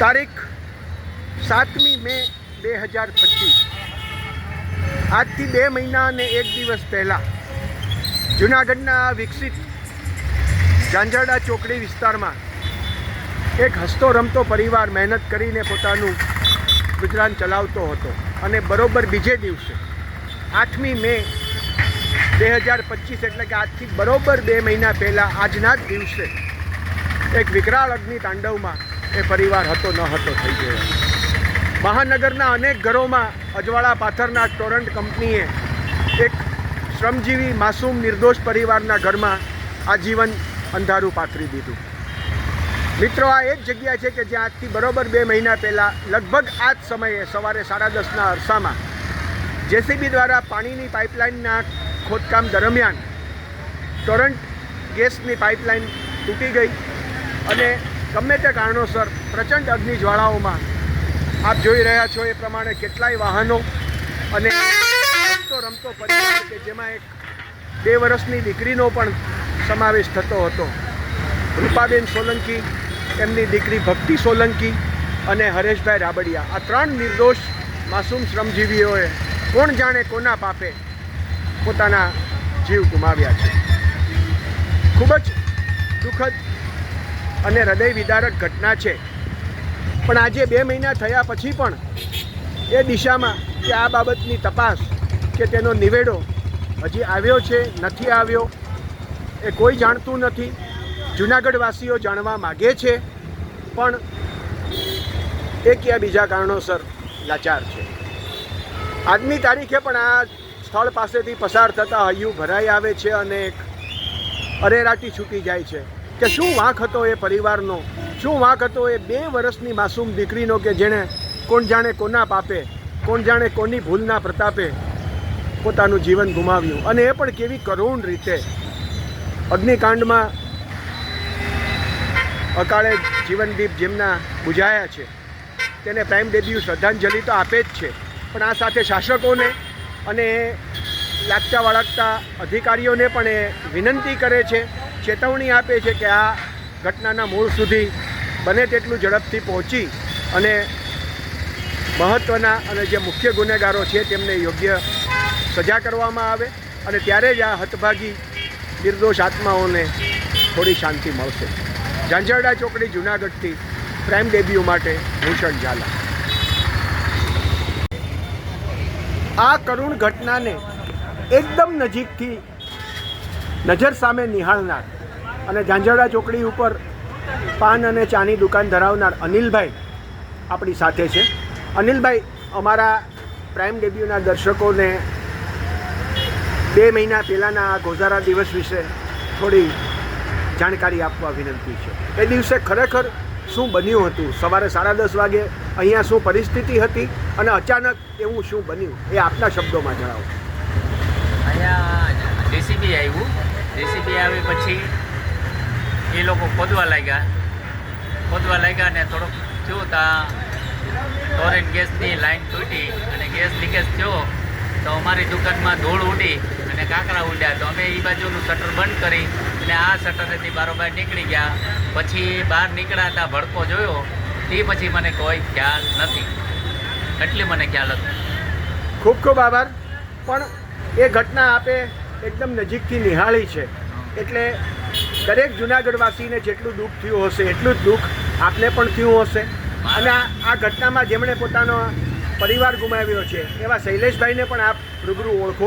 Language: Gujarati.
તારીખ સાતમી મે બે હજાર પચીસ. આજથી બે મહિના અને એક દિવસ પહેલાં જૂનાગઢના વિકસિત ઝાંઝરડા ચોકડી વિસ્તારમાં એક હસતો રમતો પરિવાર મહેનત કરીને પોતાનું ગુજરાન ચલાવતો હતો અને બરોબર બીજે દિવસે આઠમી મે બે હજાર પચીસ એટલે કે આજથી બરોબર બે મહિના પહેલાં આજના જ દિવસે એક વિકરાળ અગ્નિ તાંડવમાં એ પરિવાર હતો, ન હતો, થઈ ગયો. મહાનગરના અનેક ઘરોમાં અજવાળા પાથરના ટોરન્ટ કંપનીએ એક શ્રમજીવી માસૂમ નિર્દોષ પરિવારના ઘરમાં આજીવન અંધારું પાથરી દીધું. મિત્રો, આ એ જ જગ્યા છે કે જ્યાં આજથી બરોબર બે મહિના પહેલાં લગભગ આ જ સમયે સવારે સાડા દસના અરસામાં જેસીબી દ્વારા પાણીની પાઇપલાઇનના ખોદકામ દરમિયાન ટોરન્ટ ગેસની પાઇપલાઇન તૂટી ગઈ અને ગમે તે કારણોસર પ્રચંડ અગ્નિ જ્વાળાઓમાં આપ જોઈ રહ્યા છો એ પ્રમાણે કેટલાય વાહનો અને રમતો રમતો પરિવાર કે જેમાં એક બે વર્ષની દીકરીનો પણ સમાવેશ થતો હતો. રૂપાબેન સોલંકી, એમની દીકરી ભક્તિ સોલંકી અને હરેશભાઈ રાબડિયા. આ ત્રણ નિર્દોષ માસૂમ શ્રમજીવીઓએ કોણ જાણે કોના પાપે પોતાના જીવ ગુમાવ્યા છે. ખૂબ જ દુઃખદ અને હૃદય વિદારક ઘટના છે. પણ આજે બે મહિના થયા પછી પણ એ દિશામાં કે આ બાબતની તપાસ કે તેનો નિવેડો હજી આવ્યો છે, નથી આવ્યો, એ કોઈ જાણતું નથી. જુનાગઢવાસીઓ જાણવા માગે છે, પણ એક યા બીજા કારણોસર લાચાર છે. આજની તારીખે પણ આ સ્થળ પાસેથી પસાર થતાં હૈયું ભરાઈ આવે છે અને એક અરેરાટી છૂટી જાય છે. કે શું વાંક હતો એ પરિવારનો? શું વાંક હતો એ બે વર્ષની માસૂમ દીકરીનો કે જેણે કોણ જાણે કોના પાપે, કોણ જાણે કોની ભૂલના પ્રતાપે પોતાનું જીવન ગુમાવ્યું? અને એ પણ કેવી કરુણ રીતે અગ્નિકાંડમાં અકાળે જીવનદીપ જેમના બુજાયા છે, તેને પ્રાઇમ ડેબ્યુ શ્રદ્ધાંજલિ તો આપે જ છે, પણ આ સાથે શાસકોને અને લાગતા વળગતા અધિકારીઓને પણ એ વિનંતી કરે છે ચેતવણી આપે છે કે આ ઘટનાના મૂળ સુધી બને તેટલું ઝડપથી પહોંચી અને મહત્ત્વના અને જે મુખ્ય ગુનેગારો છે તેમને યોગ્ય સજા કરવામાં આવે અને ત્યારે જ આ હતભાગી નિર્દોષ આત્માઓને થોડી શાંતિ મળશે. ઝાંઝરડા ચોકડી જુનાગઢથી પ્રાઇમ ડેબ્યુ માટે ભૂષણ ઝાલા. આ કરુણ ઘટનાને એકદમ નજીકથી નજર સામે નિહાળનાર અને ઝાંઝરડા ચોકડી ઉપર પાન અને ચાની દુકાન ધરાવનાર અનિલભાઈ આપણી સાથે છે. અનિલભાઈ, અમારા પ્રાઇમ ડેબ્યુના દર્શકોને બે મહિના પહેલાંના આ ગોઝારા દિવસ વિશે થોડી જાણકારી આપવા વિનંતી છે. એ દિવસે ખરેખર શું બન્યું હતું? સવારે સાડા દસ વાગે અહીંયા શું પરિસ્થિતિ હતી અને અચાનક એવું શું બન્યું? એ આપના શબ્દોમાં જણાવો. અહીંયા જેસીબી આવ્યું. જેસીબી આવી પછી એ લોકો ખોદવા લાગ્યા. ખોદવા લાગ્યા ને થોડોક થયું ત્યાં ટોરેન્ટ ગેસની લાઈન તૂટી અને ગેસ લીકેજ થયો તો અમારી દુકાનમાં ધૂળ ઉડી અને કાંકરા ઉડ્યા. તો અમે એ બાજુનું શટર બંધ કરી અને આ શટરેથી બારોબાર નીકળી ગયા. પછી બહાર નીકળ્યા હતા, ભડકો જોયો. તે પછી મને કોઈ ખ્યાલ નથી. એટલે મને ખ્યાલ હતો. ખૂબ ખૂબ આભાર. પણ એ ઘટના આપે એકદમ નજીકથી નિહાળી છે. એટલે દરેક જુનાગઢવાસીને જેટલું દુઃખ થયું હશે, એટલું જ દુઃખ આપને પણ થયું હશે. અને આ ઘટનામાં જેમણે પોતાનો પરિવાર ગુમાવ્યો છે, એવા શૈલેષભાઈને પણ આપ રૂબરૂ ઓળખો.